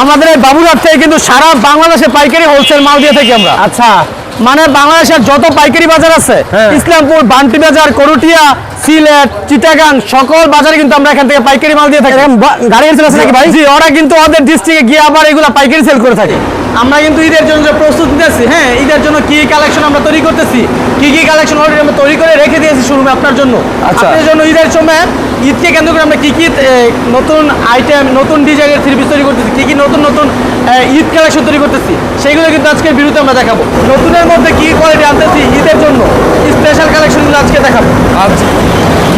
আমাদের এই থেকে কিন্তু সারা বাংলাদেশে পাইকারি হোলসেল মাল দিয়ে থাকি আমরা। আচ্ছা। মানে বাংলাদেশের যত পাইকারি বাজার আছে হ্যাঁ। ইসলামপুর বান্টি বাজার করুটিয়া সিলেট চিটাগাং সকল বাজারে কিন্তু আমরা এখান থেকে পাইকারি মাল দিয়ে থাকি। গাড়ি এসে আছে নাকি ভাই? জি ওরা কিন্তু আমাদের ডিস্ট্রিক্টে গিয়ে আবার এগুলো পাইকারি সেল করে থাকে। আমরা কিন্তু ঈদের জন্য প্রস্তুত নিতেছি হ্যাঁ ঈদের জন্য কি কালেকশন আমরা তৈরি করতেছি কি কি কালেকশন অলরেডি আমরা তৈরি করে রেখে দিয়েছি শুরু আপনার জন্য। আচ্ছা। আপনার জন্য ঈদের সময় ঈদকে কেন্দ্র করে আমরা কি কি নতুন আইটেম নতুন ডিজাইনের থ্রি পিস তৈরি করতেছি কি কি নতুন নতুন ঈদ কালেকশন তৈরি করতেছি সেইগুলো কিন্তু আজকের বিরুদ্ধে আমরা দেখাবো। নতুনের মধ্যে কি কোয়ালিটি আনতেছি ঈদের জন্য স্পেশাল কালেকশনগুলো আজকে দেখাবো। আচ্ছা।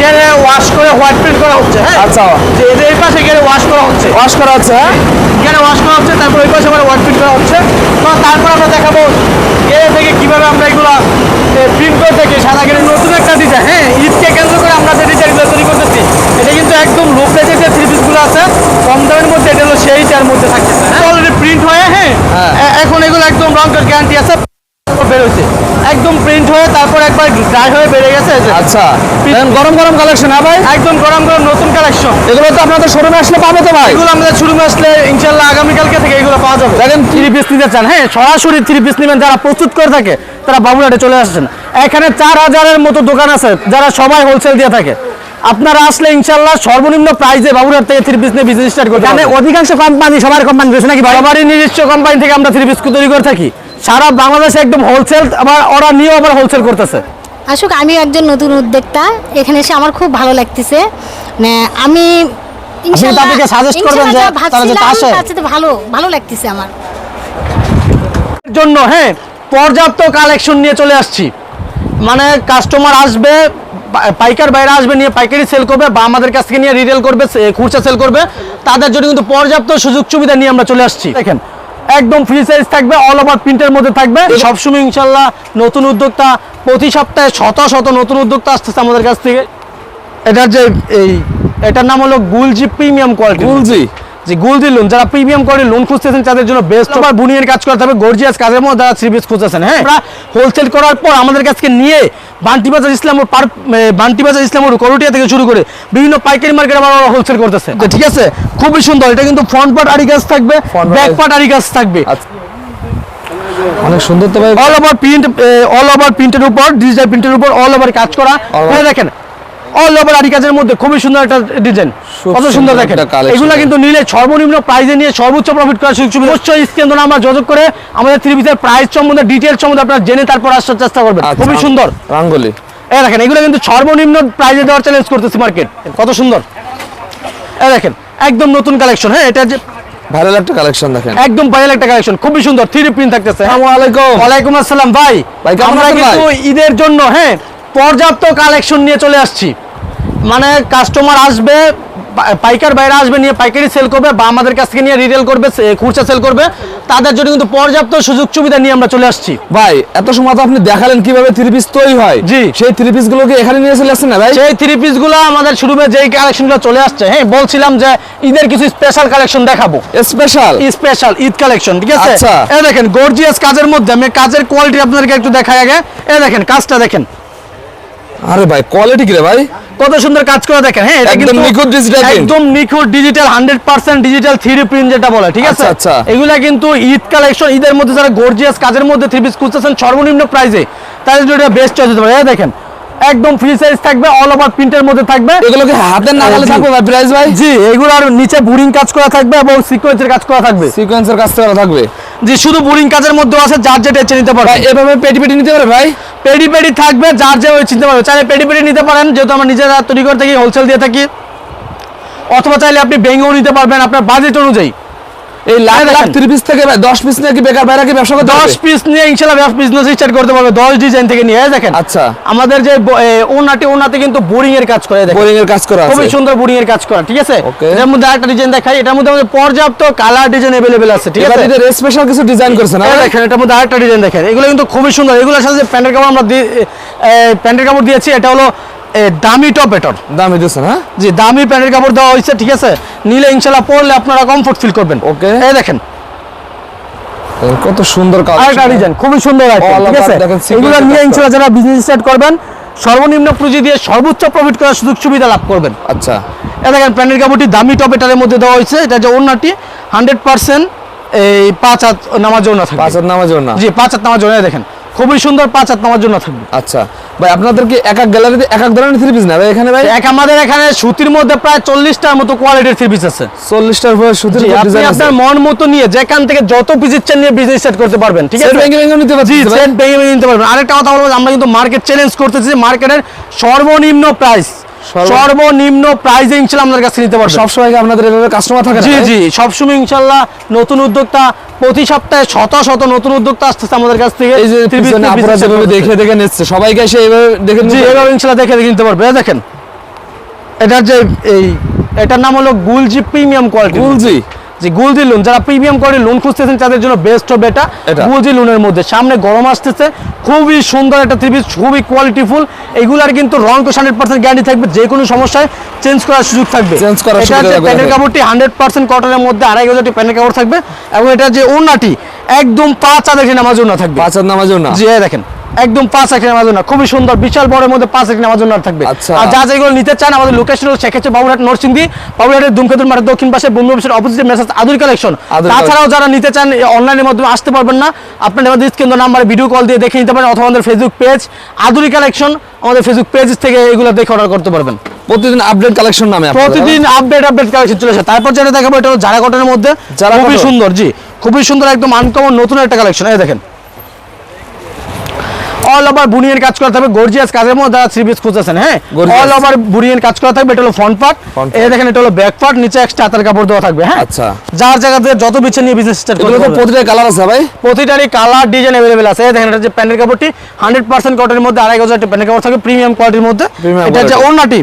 গেলে ওয়াশ করে হোয়াইট প্রিন্ট করা হচ্ছে হ্যাঁ? আচ্ছা। যে এই পাশে গেলে ওয়াশ করা হচ্ছে। ওয়াশ করা হচ্ছে হ্যাঁ? এখানে ওয়াশ করা হচ্ছে তারপর ওই পাশে আবার ওয়াশ প্রিন্ট করা হচ্ছে। তো তারপর আমরা দেখাবো এর থেকে কীভাবে আমরা এগুলো প্রিন্ট করে থাকি সারা গেলে নতুন একটা ডিজাইন হ্যাঁ ঈদকে কেন্দ্র করে আমরা যে ডিজাইনগুলো তৈরি করতেছি এটা কিন্তু একদম লো প্রাইজের যে থ্রি পিসগুলো আছে। কম দামের মধ্যে এটা হলো সেইটার মধ্যে থাকতেছে। অলরেডি প্রিন্ট হয়ে হ্যাঁ। হ্যাঁ। এখন এগুলো একদম রং গ্যারান্টি আছে। একদম প্রিন্ট হয়ে তারপর একবার ড্রাই হয়ে বেড়ে গেছে আচ্ছা গরম গরম কালেকশন হ্যাঁ ভাই? একদম গরম গরম নতুন কালেকশন এগুলো তো আপনাদের শোরুমে আসলে পাবে তো ভাই? এগুলো আমাদের শুরু আসলে ইনশাল্লাহ আগামীকালকে থেকে এগুলো পাওয়া যাবে। দেখেন থ্রি পিস নিতে চান। হ্যাঁ সরাসরি থ্রি পিস নেবেন। যারা প্রস্তুত করে থাকে তারা বাবুরহাটে চলে আসছেন। এখানে চার হাজারের মতো দোকান আছে যারা সবাই হোলসেল দিয়ে থাকে। আপনারা আসলে ইনশাল্লাহ সর্বনিম্ন প্রাইসে বাবুরহাট থেকে থ্রি পিস নিয়ে বিজনেস স্টার্ট করতে। অধিকাংশ কোম্পানি সবার কোম্পানি রয়েছে নাকি সবারই নিজস্ব কোম্পানি থেকে আমরা থ্রি পিস তৈরি করে থাকি। সারা বাংলাদেশে একদম হোলসেল আবার ওরা নিয়েও আবার হোলসেল করতেছে। আসুক আমি একজন নতুন উদ্যোক্তা এখানে এসে আমার খুব ভালো লাগতেছে। মানে আমি তাদেরকে suggest করবেন যে তারা যাতে আসে। ভালো ভালো লাগতেছে আমার। জন্য হ্যাঁ পর্যাপ্ত কালেকশন নিয়ে চলে আসছি। মানে কাস্টমার আসবে পাইকার বাইরে আসবে নিয়ে পাইকারি সেল করবে বা আমাদের কাছ থেকে নিয়ে রিটেল করবে খুচরা সেল করবে। তাদের জন্য কিন্তু পর্যাপ্ত সুযোগ সুবিধা নিয়ে আমরা চলে আসছি। দেখেন একদম ফ্রি সাইজ থাকবে অল ওভার প্রিন্টের মধ্যে থাকবে। সবসময় ইনশাল্লাহ নতুন উদ্যোক্তা প্রতি সপ্তাহে শত শত নতুন উদ্যোক্তা আসতেছে আমাদের কাছ থেকে। এটার যে এই এটার নাম হলো গুলজি প্রিমিয়াম কোয়ালিটি গুলজি? যে গুলজি লোন যারা প্রিমিয়াম কোয়ালিটি লোন খুঁজতেছেন তাদের জন্য বেস্ট আবার বুনিয়ের কাজ করতে হবে গর্জিয়াস কাজের মধ্যে যারা থ্রি পিস খুঁজতেছেন হ্যাঁ? আমরা হোলসেল করার পর আমাদের কাছে নিয়ে বান্টি বাজার ইসলামপুর পার বান্টি বাজার ইসলামপুর করুটিয়া থেকে শুরু করে বিভিন্ন পাইকারি মার্কেট আবার হোলসেল করতেছে। ঠিক আছে? খুবই সুন্দর। এটা কিন্তু ফ্রন্ট পার্ট আরি গাছ থাকবে ব্যাক পার্ট আরি গাছ থাকবে। আচ্ছা। অনেক সুন্দর তো ভাই। All over print all over প্রিন্টের উপর ডিজিটাল প্রিন্টের উপর অল ওভার কাজ করা। দেখেন অল ওভার আরি কাজের মধ্যে খুবই সুন্দর একটা ডিজাইন কত সুন্দর দেখেন। এগুলা কিন্তু নিলে সর্বনিম্ন প্রাইজে নিয়ে সর্বোচ্চ প্রফিট করার সুযোগ সুবিধা। অবশ্যই স্ক্রিন ধরে আমরা যোগাযোগ করে আমাদের থ্রি পিসের প্রাইস সম্বন্ধে ডিটেলস সম্বন্ধে আপনারা জেনে তারপর আসার চেষ্টা করবেন। আচ্ছা। খুবই সুন্দর। রাঙ্গলি। এই দেখেন এগুলো কিন্তু সর্বনিম্ন প্রাইজে দেওয়ার চ্যালেঞ্জ করতেছি মার্কেট কত সুন্দর। এই দেখেন একদম নতুন কালেকশন হ্যাঁ এটা যে ভাইরাল একটা কালেকশন দেখেন। একদম ভাইরাল একটা কালেকশন খুবই সুন্দর থ্রি প্রিন্ট থাকতেছে। আসসালামু আলাইকুম। ওয়ালাইকুম আসসালাম ভাই। ভাই, আমরা কিন্তু? ঈদের জন্য হ্যাঁ পর্যাপ্ত কালেকশন নিয়ে চলে আসছি। মানে কাস্টমার আসবে পাইকার বাইরে আসবে নিয়ে পাইকারি সেল করবে বা আমাদের কাছ থেকে নিয়ে রিটেল করবে খুচরা সেল করবে। তাদের জন্য কিন্তু পর্যাপ্ত সুযোগ সুবিধা নিয়ে আমরা চলে আসছি। ভাই এত সময় তো আপনি দেখালেন কীভাবে থ্রি পিস তৈরি হয়। জি। সেই থ্রি পিস গুলোকে এখানে নিয়ে চলে আসছেন না ভাই? সেই থ্রি পিসগুলো আমাদের শুরুতে যেই কালেকশনগুলো চলে আসছে হ্যাঁ বলছিলাম যে ঈদের কিছু স্পেশাল কালেকশন দেখাবো। স্পেশাল স্পেশাল ঈদ কালেকশন ঠিক আছে? আচ্ছা। এই দেখেন গর্জিয়াস কাজের মধ্যে আমি কাজের কোয়ালিটি আপনাদেরকে একটু দেখাই আগে। এই দেখেন কাজটা দেখেন। আরে ভাই কোয়ালিটি কি রে ভাই? কত সুন্দর কাজ করে দেখেন হ্যাঁ এটা একদম কিন্তু নিখুঁত ডিজিটাল একদম নিখুঁত digital hundred percent digital three print যেটা বলে ঠিক আছে? আচ্ছা, আচ্ছা। এগুলা কিন্তু ঈদ কালেকশন ঈদের মধ্যে যারা গর্জিয়াস কাজের মধ্যে থ্রি পিস খুঁজতেছেন সর্বনিম্ন প্রাইসে তাদের জন্য বেস্ট চয়েস হতে পারে। দেখেন একদম ফ্রি সাইজ থাকবে অল ওভার প্রিন্টের মধ্যে থাকবে। এগুলো কি হাতের নাগালে। থাকবে ভাই প্রাইস ভাই? জি এগুলার নিচে বুরিং কাজ করা থাকবে এবং সিকোয়েন্সের কাজ করা থাকবে। সিকোয়েন্সের কাছ থেকে থাকবে? জি শুধু বুরিং কাজের মধ্যে আছে যার যেটা ইচ্ছে নিতে পারবে। এভাবে পেটি পেটি নিতে পারে ভাই? পেডি পেডি থাকবে যার যে চিনতে পারবে। চাইলে পেডি পেডি নিতে পারেন যেহেতু আমরা নিজেরা তৈরি করে থাকি হোলসেল দিয়ে থাকি। অথবা চাইলে আপনি ভেঙেও নিতে পারবেন আপনার বাজেট অনুযায়ী। এই লাখ এই লাখ দেখেন। থ্রি পিস থেকে ভাই দশ পিস নাকি বেকার বাইরে কি ব্যবসা করতে দশ পারবে? পিস নিয়ে ইনশাল্লাহ বিজনেস স্টার্ট করতে পারবে দশ ডিজাইন থেকে নিয়ে এই দেখেন আচ্ছা আমাদের যে ব- এ, ওনাটি ওনাতে কিন্তু বোরিং এর কাজ করে দেখেন বোরিং এর কাজ করা আছে খুবই সুন্দর বোরিং এর কাজ করা ঠিক আছে Okay. এটার মধ্যে আরেকটা ডিজাইন দেখাই এটার মধ্যে আমাদের পর্যাপ্ত কালার ডিজাইন अवेलेबल আছে ঠিক এবার আছে এদের স্পেশাল কিছু ডিজাইন করেছেন এই দেখেন এটার মধ্যে আরেকটা ডিজাইন দেখেন এগুলো কিন্তু খুবই সুন্দর এগুলোর সাথে যে প্যান্টের কাপড় আমরা দিয়ে- এ, প্যান্টের কাপড় দিয়েছি এটা হলো এ, দামি টপ এটার দামি দিয়েছেন হ্যাঁ? জি দামি প্যান্টের কাপড় দেওয়া হয়েছে ঠিক আছে? নিলে ইনশাল্লাহ পরলে আপনারা কমফোর্ট ফিল করবেন। Okay. এই দেখেন। কত সুন্দর কালার ডিজাইন খুবই সুন্দর ঠিক আছে? এগুলো নিয়ে কাজ ইনশাআল্লাহ যারা বিজনেস স্টার্ট করবেন সর্বনিম্ন পুঁজি দিয়ে সর্বোচ্চ প্রফিট করার সুযোগ সুবিধা লাভ করবেন। আচ্ছা। এ দেখেন প্যান্টের কাপড়টি দামি টপেটারের মধ্যে দেওয়া হয়েছে এটা যে ওড়নাটি হান্ড্রেড পার্সেন্ট এই পাঁচ হাত থাকবে। পাঁচ হাত নামাজ জি পাঁচ হাত নামাজ দেখেন। খুবই সুন্দর পাঁচ হাত নামার জন্য থাকবে। আচ্ছা। ভাই এক এক গ্যালারিতে এক এক ধরনের থ্রি পিস না? ভাই এখানে ভাই এক আমাদের এখানে সুতির মধ্যে প্রায় চল্লিশটার মতো কোয়ালিটির থ্রি পিস আছে। চল্লিশটার উপরে সুতির আপনি আপনার মন মতো নিয়ে যেখান থেকে যত পিস ইচ্ছা নিয়ে বিজনেস স্টার্ট করতে পারবেন ঠিক আছে? নিতে পারবেন সেট নিতে পারবেন। আরেকটা কথা বলব আমরা কিন্তু মার্কেট চ্যালেঞ্জ করতেছি মার্কেটের সর্বনিম্ন প্রাইস সর্বনিম্ন প্রাইসে ইনশাল্লাহ আমাদের কাছে নিতে পারব সবসময় আপনাদের এভাবে কাস্টমার থাকে জি জি সবসময় ইনশাল্লাহ নতুন উদ্যোক্তা প্রতি সপ্তাহে শত শত নতুন উদ্যোক্তা আসতেছে আমাদের কাছ থেকে। এই যে যেভাবে দেখে দেখে নিচ্ছে সবাইকে এসে এইভাবে দেখে জি এভাবে ইনশাল্লাহ দেখে দেখে নিতে পারবে। দেখেন এটার যে এই এটার নাম হলো গুলজি প্রিমিয়াম কোয়ালিটি। গুলজি? জি গুলজি লোন যারা প্রিমিয়াম কোয়ালিটি লোন খুঁজতেছেন তাদের জন্য বেস্ট হবে এটা? গুলজি লোনের মধ্যে। সামনে গরম আসতেছে খুবই সুন্দর একটা থ্রি পিস খুবই কোয়ালিটিফুল এইগুলার কিন্তু রং তো হান্ড্রেড পার্সেন্ট গ্যারান্টি থাকবে যে কোনো সমস্যায় চেঞ্জ করার সুযোগ থাকবে। Change করার প্যান্টের। কাপড়টি হান্ড্রেড পার্সেন্ট কটনের মধ্যে আড়াই গজটি প্যান্টের কাপড় থাকবে। এবং এটা যে ওড়নাটি একদম পাঁচ আধা নামার জন্য থাকবে। পাঁচ হাত নামার জন্য জি দেখেন। একদম পাঁচ এক নামার জন্য খুবই সুন্দর বিশাল বড়ের মধ্যে পাঁচ এক নামার জন্য থাকবে। আচ্ছা। আর যা যেগুলো নিতে চান আমাদের লোকেশন হলো শেখেছে বাবুরহাট নরসিংদী বাবুরহাটের দুমকেতুর মাঠের দক্ষিণ পাশে বন্ধু অফিসের অপোজিটে মেসেজ আদুর কালেকশন তাছাড়াও যারা নিতে চান অনলাইনের মাধ্যমে আসতে পারবেন না। আপনার আমাদের স্ক্রিন নাম্বারে ভিডিও কল দিয়ে দেখে নিতে পারেন অথবা আমাদের ফেসবুক পেজ আদুরি কালেকশন আমাদের ফেসবুক পেজ থেকে এগুলো দেখে অর্ডার করতে পারবেন। প্রতিদিন আপডেট কালেকশন নামে প্রতিদিন আপডেট আপডেট কালেকশন চলে আসে। তারপর যেটা দেখাবো এটা হলো জারা কটনের মধ্যে খুবই সুন্দর জি। খুবই সুন্দর একদম আনকমন নতুন একটা কালেকশন এই দেখেন। অল ওভার বুনিয়ান কাজ করা থাকবে গর্জিয়াস কাজের মধ্যে যারা থ্রি পিস খুঁজতেছেন হ্যাঁ? অল ওভার বুনিয়ের কাজ করা থাকবে এটা হলো ফ্রন্ট পার্ট এই দেখেন এটা হলো ব্যাক পার্ট নিচে এক্সট্রা হাতের কাপড় দেওয়া থাকবে হ্যাঁ? আচ্ছা। যার জায়গাতে যত বিচ্ছে নিয়ে বিজনেস স্টার্ট করতে তো প্রতিটা কালার আছে ভাই? প্রতিটারই কালার ডিজাইন অ্যাভেলেবেল আছে। এই দেখেন এটা যে প্যান্টের কাপড়টি হান্ড্রেড পার্সেন্ট কটনের মধ্যে আড়াই গজ একটা প্যান্টের কাপড় থাকবে প্রিমিয়াম কোয়ালিটির মধ্যে। এটা quality। ওড়নাটি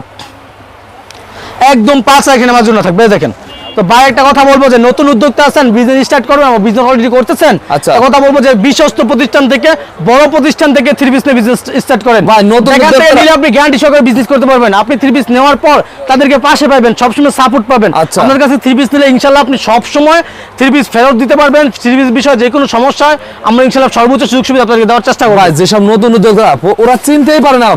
একদম পাঁচ এখানে আমার জন্য থাকবে দেখেন। তো ভাই একটা কথা বলব যে নতুন উদ্যোক্তা আছেন বিজনেস স্টার্ট করবেন বিজনেস অলরেডি করতেছেন। আচ্ছা। কথা বলব যে বিশ্বস্ত প্রতিষ্ঠান থেকে বড় প্রতিষ্ঠান থেকে থ্রি পিস নিয়ে বিজনেস স্টার্ট করেন। ভাই, নতুন নিলে আপনি গ্যারান্টি সহকারে বিজনেস করতে পারবেন। আপনি থ্রি পিস নেওয়ার পর তাদেরকে পাশে পাবেন সবসময় সাপোর্ট পাবেন। আচ্ছা। আপনার কাছে থ্রি পিস নিলে ইনশাল্লাহ আপনি সবসময় থ্রি পিস ফেরত দিতে পারবেন। থ্রি পিস বিষয়ে যে কোনো সমস্যা হয় আমরা ইনশাল্লাহ সর্বোচ্চ সুযোগ সুবিধা আপনাদেরকে দেওয়ার চেষ্টা করব। ভাই যেসব নতুন উদ্যোক্তা ওরা চিনতেই পারে না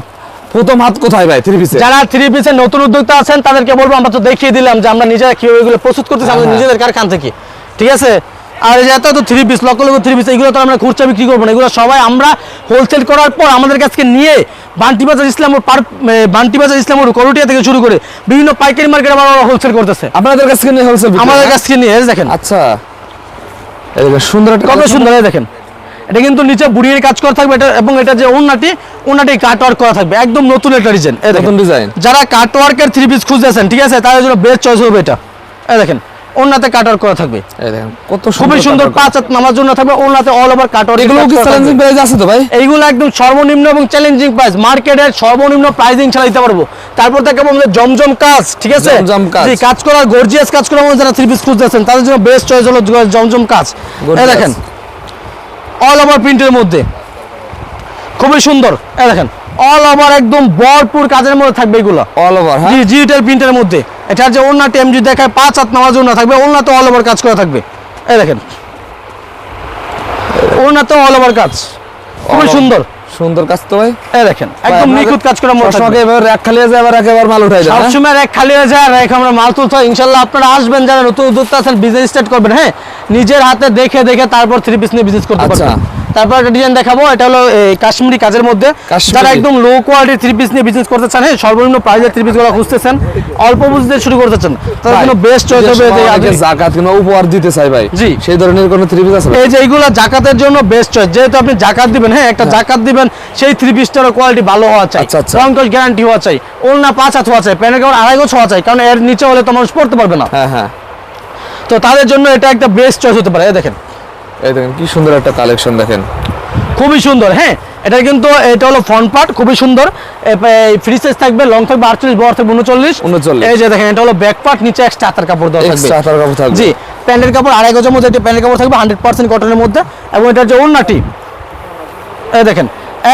প্রথম হাত কোথায় ভাই? থ্রি পিসে যারা থ্রি পিসের নতুন উদ্যোক্তা আছেন তাদেরকে বলব আমরা তো দেখিয়ে দিলাম যে আমরা নিজেরা কীভাবে এগুলো প্রস্তুত করতেছি আমাদের হ্যাঁ। নিজেদের কারখান থেকে। ঠিক আছে? আর এই যে এত three piece lakh lakh three piece এগুলো তো আমরা খুচরা বিক্রি করব না এগুলো সবাই আমরা হোলসেল করার পর আমাদের কাছে নিয়ে বান্টি বাজার ইসলামপুর পার বান্টি বাজার ইসলামপুর করুটিয়া থেকে শুরু করে বিভিন্ন পাইকারি মার্কেটে আবার হোলসেল করতেছে। আপনাদের কাছ থেকে নিয়ে হোলসেল আমাদের কাছ থেকে নিয়ে দেখেন। আচ্ছা। সুন্দর একটা কত সুন্দর দেখেন। এটা কিন্তু নিচে বুড়িয়ে কাজ করা থাকবে এটা এবং এটা যে ওন্নাটি ওন্নাটি কাট ওয়ার্ক করা থাকবে। একদম নতুন একটা ডিজাইন নতুন ডিজাইন যারা কাট ওয়ার্কের থ্রি পিস খুঁজতেছেন ঠিক আছে? তাদের জন্য বেস্ট চয়েস হবে এটা। এই দেখেন ওন্নাতে কাট ওয়ার্ক করা থাকবে। এই দেখেন কত খুবই সুন্দর। পাঁচ হাত নামার জন্য থাকবে ওন্নাতে অল ওভার কাট ওয়ার্ক এগুলো কি চ্যালেঞ্জিং প্রাইস আছে তো ভাই? এইগুলো একদম সর্বনিম্ন এবং চ্যালেঞ্জিং প্রাইস মার্কেটের সর্বনিম্ন প্রাইসিং ছাড়া দিতে পারব। তারপর থেকে আমাদের জমজম কাজ ঠিক আছে? জমজম কাজ। কাজ করার গর্জিয়াস কাজ করার যারা থ্রি পিস খুঁজতেছেন তাদের জন্য বেস্ট চয়েস হলো জমজম কাজ। এই দেখেন অল ওভার প্রিন্টের মধ্যে। খুবই সুন্দর। দেখেন অল ওভার একদম ভরপুর কাজের মধ্যে থাকবে এগুলো। অল ওভার হ্যাঁ? জি ডিজিটাল প্রিন্টের মধ্যে। এটা যে টেম যদি দেখায় পাঁচ হাত নামাজ ওনা থাকবে ওড়না তো অল ওভার কাজ করা থাকবে। এই দেখেন ওড়না তো অল ওভার কাজ। খুবই সুন্দর। সুন্দর কাজ তো ভাই। এই দেখেন একদম নিখুঁত কাজ করা মনে সবসময় এবার র্যাক খালি যায় আবার একবার মাল উঠাই দেয় হ্যাঁ? সবসময় এক খালি হয়ে যায় রেখে আমরা মাল তুলতে ইনশাআল্লাহ ইনশাল্লাহ আপনারা আসবেন যারা নতুন উদ্যোক্তা আছেন বিজনেস স্টার্ট করবেন হ্যাঁ? নিজের হাতে দেখে দেখে তারপর থ্রি পিস নিয়ে বিজনেস করতে আচ্ছা। পারবেন। তারপর একটা ডিজাইন দেখাবো এটা হলো কাশ্মীরি কাজের মধ্যে। যারা একদম লো কোয়ালিটির থ্রি পিস নিয়ে বিজনেস করতে চান হ্যাঁ সর্বনিম্ন প্রাইজের থ্রি পিসগুলো খুঁজতেছেন অল্প বুঝতে শুরু করতে চান তাদের জন্য বেস্ট চয়েস হবে আধুনিক- জাকাত কিংবা উপহার দিতে চাই ভাই। জি। সেই ধরনের কোনো থ্রি পিস আছে এই যে এইগুলো জাকাতের জন্য বেস্ট চয়েস যেহেতু আপনি জাকাত দিবেন হ্যাঁ একটা জাকাত দিবেন সেই থ্রি পিসটার কোয়ালিটি ভালো হওয়া চাই। আচ্ছা, আচ্ছা। রংকশ গ্যারান্টি হওয়া চাই ওলনা পাঁচ হাত হওয়া চাই প্যানের কাপড় আড়াই গোছ হওয়া চাই কারণ এর নিচে হলে তো মানুষ পড়তে পারবে না। হ্যাঁ হ্যাঁ। তো তাদের জন্য এটা একটা বেস্ট চয়েস হতে পারে এই দেখেন। এই দেখেন কি সুন্দর একটা কালেকশন দেখেন। খুবই সুন্দর হ্যাঁ এটা কিন্তু এটা হলো ফ্রন্ট পার্ট খুবই সুন্দর। ফ্রি সাইজ থাকবে লং থাকবে আটচল্লিশ বড় থাকবে উনচল্লিশ। 39 এই যে দেখেন এটা হলো ব্যাক পার্ট নিচে এক্সট্রা হাতার কাপড় দেওয়া থাকবে। হাতার কাপড় থাকবে। জি প্যান্টের কাপড় আড়াই গজের মধ্যে একটা প্যান্টের কাপড় থাকবে হান্ড্রেড পার্সেন্ট কটনের মধ্যে এবং এটার যে ওড়নাটি। এই দেখেন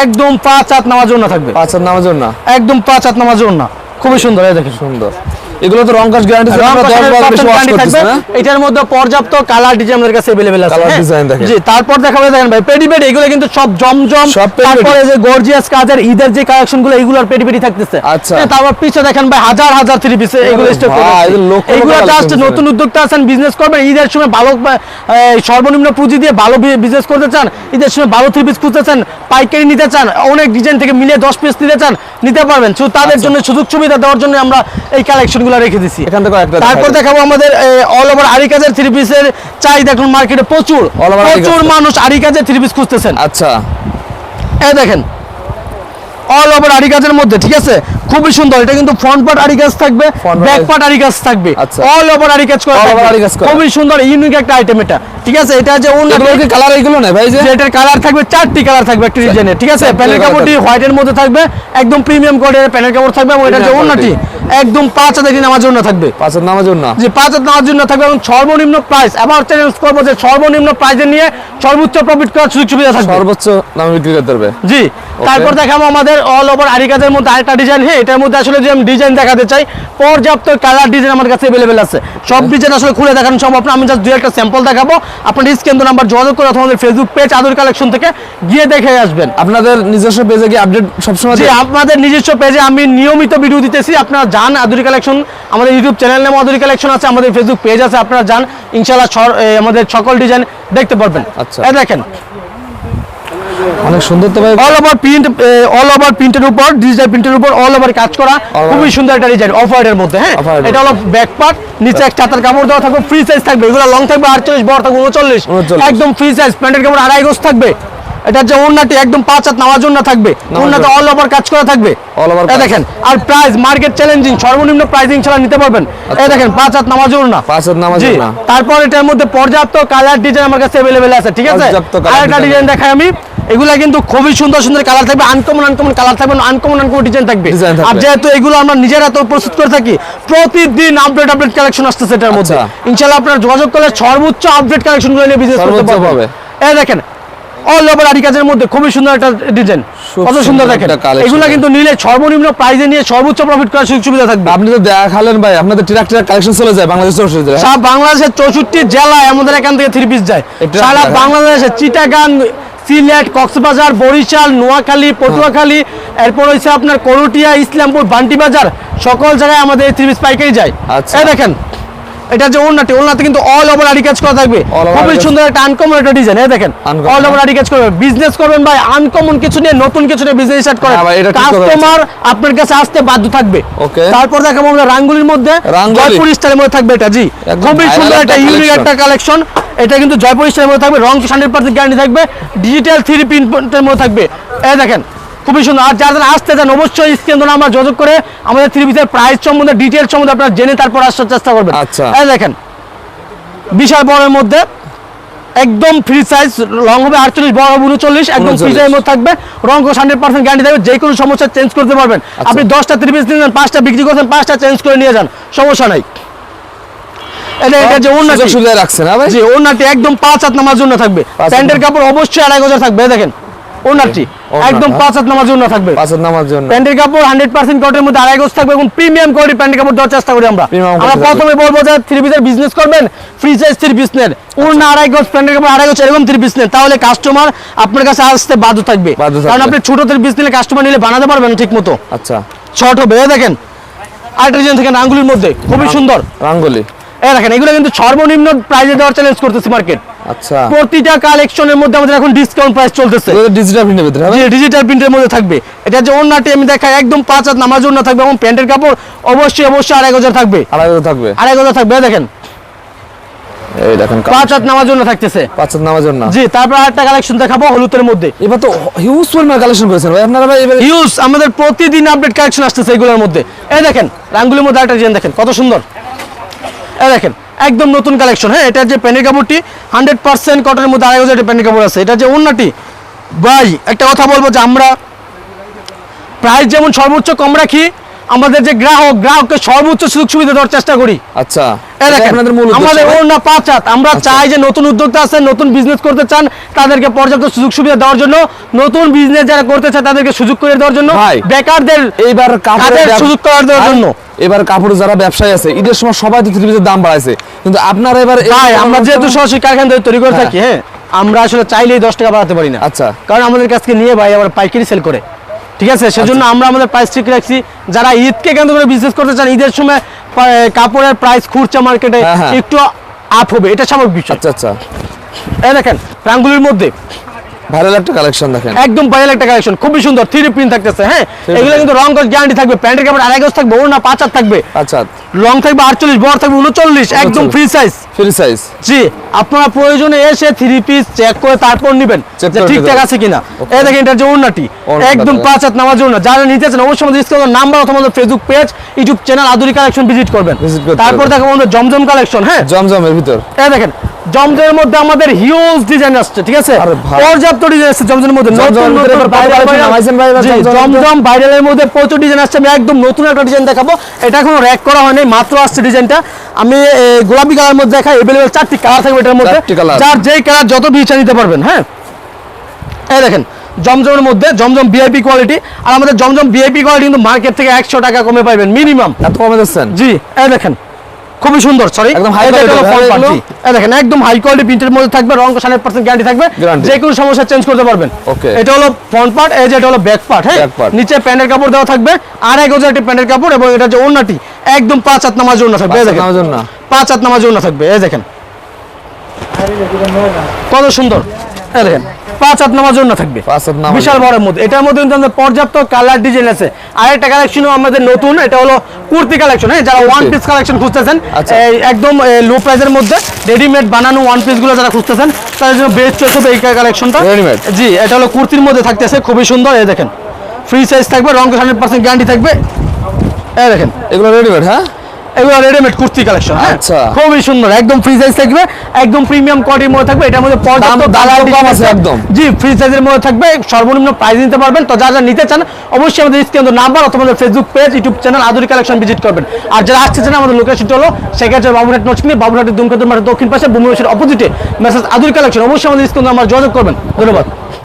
একদম পাঁচ হাত নামার জন্য থাকবে। পাঁচ হাত নামার জন্য একদম পাঁচ হাত নামার জন্য খুবই সুন্দর এই দেখেন। সুন্দর। এগুলো তো রং কাজ গ্যারান্টি রং আমরা 10 কষানোর বার বেশি percent ওয়াশ guarantee করতেছি থাকবে। না এটার মধ্যে পর্যাপ্ত কালার ডিজাইন আমাদের কাছে अवेलेबल আছে Colour হ্যাঁ? design দেখেন। জি তারপর দেখাবে দেখেন ভাই পেডি পেডি এগুলো কিন্তু সব জমজম সব পেডি পেডি। তারপরে যে গর্জিয়াস কাজের ঈদের যে কালেকশন গুলো এগুলোর পেডি পেডি থাকতেছে আচ্ছা। হ্যাঁ, তারপর পিছে দেখেন ভাই হাজার হাজার থ্রি পিস এগুলো ভাই, স্টক করে এদের লক্ষ লক্ষ এগুলো collection জাস্ট আছে। নতুন উদ্যোক্তা আছেন বিজনেস করবেন ঈদের সময় ভালো আহ, সর্বনিম্ন পুঁজি দিয়ে ভালো বিজনেস করতে চান ঈদের সময় ভালো থ্রি পিস খুঁজতে চান পাইকারি নিতে চান অনেক ডিজাইন থেকে মিলে দশ পিস নিতে চান নিতে পারবেন শুধু তাদের আচ্ছা। জন্য সুযোগ সুবিধা দেওয়ার জন্য আমরা এই কালেকশনগুলো রেখে দিছি। এখান থেকে একটা তারপর দেখাবো আমাদের অল ওভার আরি কাজের থ্রি পিসের চাই দেখুন মার্কেটে প্রচুর। প্রচুর মানুষ আরি কাজের থ্রি পিস খুঁজতেছেন। আচ্ছা। এই দেখেন অল ওভার আরি কাজের মধ্যে ঠিক আছে? খুবই সুন্দর। এটা কিন্তু ফ্রন্ট পার্ট আরি কাজ থাকবে ব্যাক পার্ট আরি কাজ থাকবে। অল ওভার আরিকাজ। আরি কাজ করা। খুবই সুন্দর ইউনিক একটা আইটেম এটা। ঠিক আছে এটা যে কি কালার এইগুলো না ভাই যে? এটার কালার থাকবে চারটি কালার থাকবে একটা ডিজাইনের ঠিক আছে? প্যানেল কাপড়টি থাকবে। হোয়াইটের মধ্যে থাকবে একদম প্রিমিয়াম কোয়ালিটির প্যানেল কাপড় থাকবে এবং এটা যে অন্যটি একদম পাঁচ হাজার দিন আমার জন্য থাকবে। পাঁচের নামার জন্য যে পাঁচ হাজার নেওয়ার জন্য থাকবে এবং সর্বনিম্ন প্রাইস আবার চ্যালেঞ্জ করব যে সর্বনিম্ন প্রাইসে নিয়ে সর্বোচ্চ প্রফিট করার সুযোগ সুবিধা থাকবে। সর্বোচ্চ দামে বিক্রি করতে পারবে জি তারপর দেখাবো আমাদের অল ওভার আরি কাজের মধ্যে আরেকটা ডিজাইন হ্যাঁ এটার মধ্যে আসলে যে আমি ডিজাইন দেখাতে চাই পর্যাপ্ত কালার ডিজাইন আমার কাছে অ্যাভেলেবেল আছে। সব ডিজাইন আসলে খুলে দেখানো সম্ভব না আমি জাস্ট দু একটা স্যাম্পল দেখাবো। আপনার স্ক্যান নাম্বার যোগাযোগ করে অথবা আমাদের ফেসবুক পেজ আদর কালেকশন থেকে গিয়ে দেখে আসবেন। আপনাদের নিজস্ব পেজে কি আপডেট সবসময় জি আপনাদের নিজস্ব পেজে আমি নিয়মিত ভিডিও দিতেছি। আপনারা যান আদুরি কালেকশন আমাদের ইউটিউব চ্যানেল নামে আদুরি কালেকশন আছে আমাদের ফেসবুক পেজ আছে আপনারা যান ইনশাল্লাহ আমাদের সকল ডিজাইন দেখতে পারবেন। আচ্ছা। দেখেন অনেক সুন্দর তো ভাই। All over print all over প্রিন্টের উপর ডিজিটাল প্রিন্টের উপর অল ওভার কাজ করা। খুবই সুন্দর একটা ডিজাইন অফ হোয়াইটের মধ্যে হ্যাঁ? এটা হলো ব্যাক পার্ট নিচে এক চাতার কাপড় দেওয়া থাকবে ফ্রি সাইজ থাকবে। এগুলো লং থাকবে আটচল্লিশ বড় থাকবে উনচল্লিশ। একদম ফ্রি সাইজ প্যান্টের কাপড় আড়াই গোজ থাকবে। এটা যে একদম পাঁচ হাত নামার জন্য থাকবে। অল ওভার কাজ করা থাকবে। দেখেন আর প্রাইস মার্কেট চ্যালেঞ্জিং সর্বনিম্ন প্রাইসিং ছাড়া নিতে পারবেন। এই দেখেন পাঁচ হাত নামার জন্য না পাঁচ হাত নামার জন্য। তারপর এটার মধ্যে পর্যাপ্ত কালার ডিজাইন আমার কাছে অ্যাভেলেবেল আছে ঠিক আছে? আরেকটা design। ডিজাইন দেখাই আমি। এগুলা কিন্তু খুবই সুন্দর সুন্দর কালার থাকবে আনকমন আনকমন কালার থাকবে আনকমন আনকমন ডিজাইন থাকবে। আর যেহেতু এগুলো আমরা নিজেরা তো প্রস্তুত করে থাকি প্রতিদিন আপডেট আপডেট কালেকশন আসতেছে এটার মধ্যে। আচ্ছা। ইনশাআল্লাহ আপনারা যোগাযোগ করলে সর্বোচ্চ আপডেট কালেকশনগুলো নিয়ে বিজনেস করতে পারবেন। এই দেখেন অল ওভার আরি কাজের মধ্যে খুবই সুন্দর একটা ডিজাইন কত সুন্দর দেখেন। এগুলা কিন্তু নিলে সর্বনিম্ন প্রাইসে নিয়ে সর্বোচ্চ প্রফিট করার সুযোগ সুবিধা থাকবে। আপনি তো দেখালেন ভাই আপনাদের ট্রাক ট্রাক কালেকশন চলে যায় বাংলাদেশ চৌষট্টি জেলায়। সারা বাংলাদেশের চৌষট্টি জেলায় আমাদের এখান থেকে থ্রি পিস যায়। সারা বাংলাদেশে চিটাগাং সিলেট কক্সবাজার বরিশাল নোয়াখালী পটুয়াখালী এরপর হচ্ছে আপনার করটিয়া ইসলামপুর বান্টি বাজার সকল জায়গায় আমাদের থ্রি পিস পাইকারি যায় আচ্ছা। এই দেখেন এটা যে ওনাটি ওনাতে কিন্তু অল ওভার আরি কাজ করা থাকবে খুবই সুন্দর একটা আনকমন একটা ডিজাইন এই দেখেন অল ওভার। আরি কাজ করবেন বিজনেস করবেন ভাই আনকমন কিছু নিয়ে নতুন কিছু নিয়ে বিজনেস স্টার্ট করেন হ্যাঁ। কাস্টমার আপনার কাছে আসতে বাধ্য থাকবে. তারপর দেখাবো আমরা রাঙ্গুলির মধ্যে। জয়পুর স্টাইলের মধ্যে থাকবে এটা জি খুবই সুন্দর একটা ইউনিক একটা কালেকশন এটা কিন্তু জয়পুর স্টাইলের মধ্যে থাকবে রং হান্ড্রেড পার্সেন্ট গ্যারান্টি থাকবে ডিজিটাল থ্রি প্রিন্টের মধ্যে থাকবে। এই দেখেন খুবই সুন্দর। আর যারা আসতে চান অবশ্যই স্ক্রিন ধরে আমরা যোগাযোগ করে আমাদের থ্রি পিসের প্রাইস সম্বন্ধে ডিটেল সম্বন্ধে আপনারা জেনে তারপর আসার চেষ্টা করবেন। আচ্ছা। এই দেখেন বিশাল বড়ের মধ্যে একদম ফ্রি সাইজ লং হবে আটচল্লিশ বড় হবে উনচল্লিশ একদম ফ্রি 39 সাইজের মধ্যে থাকবে। রং হান্ড্রেড পার্সেন্ট গ্যারান্টি থাকবে যে কোনো সমস্যা চেঞ্জ করতে পারবেন। আচ্ছা। আপনি দশটা থ্রি পিস নিয়ে যান পাঁচটা বিক্রি করছেন পাঁচটা চেঞ্জ করে নিয়ে যান সমস্যা নাই। এটা এটা যে সুযোগ সুবিধা রাখছে না ভাই? জি ওনাটি একদম পাঁচ হাত নামার জন্য থাকবে। প্যান্টের কাপড় অবশ্যই আড়াই গজা থাকবে দেখেন ওনাটি একদম পাঁচ হাত নামার জন্য থাকবে। পাঁচের নামার জন্য। প্যান্টের কাপড় হান্ড্রেড পার্সেন্ট কটের মধ্যে আড়াই গজ থাকবে এবং প্রিমিয়াম কোয়ালিটি প্যান্টের কাপড় দেওয়ার চেষ্টা করি আমরা। আমরা প্রথমে বলব যে থ্রি পিসের বিজনেস করবেন ফ্রি সাইজ থ্রি পিস নেন। উড়না আড়াই গজ প্যান্টের কাপড় আড়াই গজ এরকম থ্রি পিস নেন তাহলে কাস্টমার আপনার কাছে আসতে বাধ্য থাকবে। কারণ আপনি ছোট থ্রি পিস নিলে কাস্টমার নিলে বানাতে পারবেন ঠিক মতো আচ্ছা। শর্ট হবে দেখেন আরেকটা ডিজাইন থেকে আঙ্গুলির মধ্যে খুবই সুন্দর। রাঙ্গলি। এই দেখেন এগুলো কিন্তু সর্বনিম্ন প্রাইসে দেওয়ার চ্যালেঞ্জ করতেছে মার্কেট আচ্ছা। প্রতিটা কালেকশনের মধ্যে আমাদের এখন ডিসকাউন্ট প্রাইস চলতেছে। ডিজিটাল প্রিন্টের ভিতরে ডিজিটাল প্রিন্টের মধ্যে থাকবে। এটা যে আমি দেখাই একদম পাঁচ হাত নামার জন্য থাকবে এবং প্যান্টের কাপড় অবশ্যই অবশ্যই আড়াই গজার থাকবে। আড়াই হাজার থাকবে? আড়াই গজার থাকবে দেখেন। এই দেখেন পাঁচ হাত নামার জন্য থাকতেছে। পাঁচের নামার জন্য? জি তারপর আরেকটা কালেকশন দেখাবো হলুদের মধ্যে। এবার তো হিউজ পরিমাণ কালেকশন করেছেন ভাই আপনারা এবারে আমাদের প্রতিদিন আপডেট কালেকশন আসতেছে এগুলোর মধ্যে। এই দেখেন রাঙ্গুলির মধ্যে একটা ডিজাইন দেখেন কত সুন্দর। দেখেন একদম নতুন কালেকশন হ্যাঁ এটা যে প্যানের কাপড়টি হান্ড্রেড পার্সেন্ট কটনের মধ্যে আড়াই হাজার প্যানের কাপড় আছে। এটা যে অন্যটি ভাই একটা কথা বলব যে আমরা প্রাইস যেমন সর্বোচ্চ কম রাখি আমাদের যে গ্রাহক গ্রাহককে সর্বোচ্চ সুযোগ সুবিধা দেওয়ার চেষ্টা করি। আচ্ছা আমাদের ভাই? পাঁচ হাত আমরা চাই যে নতুন উদ্যোক্তা আছে নতুন বিজনেস করতে চান তাদেরকে পর্যাপ্ত সুযোগ সুবিধা দেওয়ার জন্য নতুন বিজনেস যারা করতে চায় তাদেরকে সুযোগ করে দেওয়ার জন্য বেকারদের এইবার কাজের সুযোগ করে দেওয়ার জন্য। এবার কাপড় যারা ব্যবসায়ী আছে ঈদের সময় সবাই তো থ্রি পিসের দাম বাড়াইছে কিন্তু আপনারা এবার আমরা যেহেতু সরাসরি কারখানা তৈরি করে হ্যাঁ। থাকি হ্যাঁ আমরা আসলে চাইলেই দশ টাকা বাড়াতে পারি না আচ্ছা। কারণ আমাদের কাছ থেকে নিয়ে ভাই আবার পাইকারি সেল করে ঠিক আছে সেজন্য আচ্ছা। আমরা আমাদের প্রাইস ঠিক রাখছি যারা ঈদকে কেন্দ্র করে বিজনেস করতে চান ঈদের সময় কাপড়ের প্রাইস খুচরা মার্কেটে। একটু আপ হবে এটা স্বাভাবিক বিষয় আচ্ছা আচ্ছা এই দেখেন প্রাঙ্গুলির মধ্যে ভাইরাল একটা কালেকশন দেখেন। একদম ভাইরাল একটা কালেকশন খুবই সুন্দর থ্রি প্রিন্ট থাকতেছে হ্যাঁ? এগুলো কিন্তু রং কস গ্যারান্টি থাকবে প্যান্টের কাপড় আড়াই গজ থাকবে ওর না পাঁচ হাত থাকবে। আচ্ছা লং থাকবে আটচল্লিশ বড় থাকবে উনচল্লিশ একদম ফ্রি সাইজ ফ্রি সাইজ জি আপনারা প্রয়োজনে এসে থ্রি পিস চেক করে তারপর নেবেন যে ঠিকঠাক আছে কিনা। এই দেখেন এটা যে ওড়নাটি একদম পাঁচ হাত নামার জন্য যারা নিতে চান অবশ্যই আমাদের নাম্বার অথবা আমাদের Facebook page YouTube channel Aduri collection visit করবেন। তারপর। দেখো আমাদের জমজম কালেকশন হ্যাঁ? জমজমের ভিতর। এই দেখেন জমজমের মধ্যে আমাদের হিউজ ডিজাইন আসছে ঠিক আছে? আরে ডিজাইন জমজমের মধ্যে নতুন নতুন? জমজম ভাইরালের প্রচুর ডিজাইন আসছে। আমি একদম নতুন একটা ডিজাইন দেখাবো। এটা এখনও র্যাক করা হয়নি মাত্র আসছে ডিজাইনটা আমি গোলাপি কালার মধ্যে দেখাই এভেলেবেল চারটি কালার থাকবে এটার মধ্যে। যার যেই কালার যত নিতে পারবেন হ্যাঁ? এই দেখেন জমজমের মধ্যে জমজম ভিআইপি কোয়ালিটি আর আমাদের জমজম ভিআইপি কোয়ালিটি কিন্তু মার্কেট থেকে একশো টাকা কমে পাবেন মিনিমাম এত কমে দিচ্ছেন জি এই দেখেন। খুবই সুন্দর সরি একদম quality, হ্যাঁ? এই দেখেন একদম হাই কোয়ালিটি প্রিন্টের মধ্যে থাকবে রং হান্ড্রেড পার্সেন্ট গ্যারান্টি থাকবে। যে কোনো সমস্যা চেঞ্জ করতে পারবেন। এটা হলো ফ্রন্ট পার্ট এই যে এটা হলো ব্যাক পার্ট হ্যাঁ? নিচে প্যান্টের কাপড় দেওয়া থাকবে আর এক হাজার একটি প্যান্টের কাপড় এবং এটা যে ওড়নাটি। একদম পাঁচ হাত নামার জন্য থাকবে দেখেন। নামার জন্য? পাঁচ হাত নামার জন্য থাকবে এই দেখেন। কত সুন্দর এই দেখেন। পাঁচ হাত নামার জন্য থাকবে। বিশাল। বড়ের মধ্যে এটার মধ্যে কিন্তু আমাদের পর্যাপ্ত কালার ডিজাইন আছে। আরেকটা কালেকশনও আমাদের নতুন এটা হলো কুর্তি কালেকশন হ্যাঁ যারা ওয়ান পিস কালেকশন খুঁজতেছেন আচ্ছা। একদম লো প্রাইসের মধ্যে রেডিমেড বানানো ওয়ান পিসগুলো যারা খুঁজতেছেন তাদের জন্য বেস্ট চয়েস হবে এই কালেকশনটা Readymade। জি এটা হলো কুর্তির মধ্যে থাকতেছে খুবই সুন্দর এই দেখেন। ফ্রি সাইজ থাকবে রং হান্ড্রেড পার্সেন্ট গ্যারান্টি থাকবে। এই দেখেন। এগুলো রেডিমেড হ্যাঁ? এগুলো রেডিমেড কুর্তি কালেকশন আচ্ছা। খুবই সুন্দর একদম ফ্রি সাইজ থাকবে একদম প্রিমিয়াম কোয়ালিটির মধ্যে থাকবে এটার মধ্যে পর্যাপ্ত কম আছে। একদম। জি ফ্রি সাইজের মধ্যে থাকবে সর্বনিম্ন প্রাইস নিতে পারবেন। তো যারা নিতে চান অবশ্যই আমাদের স্ক্রিন নাম্বার অথবা আমাদের Facebook page YouTube channel Aduri collection visit করবেন। আর যারা আসতে চান আমাদের লোকেশনটা হলো সেক্ষেত্রে বাবুরহাট নচকিনি বাবুরহাটের দুমকাতের মাঠের দক্ষিণ পাশে বুমুরেশের অপোজিটে। মেসেজ আদুরি কালেকশন অবশ্যই আমাদের স্ক্রিন নাম্বার যোগাযোগ করবেন। ধন্যবাদ।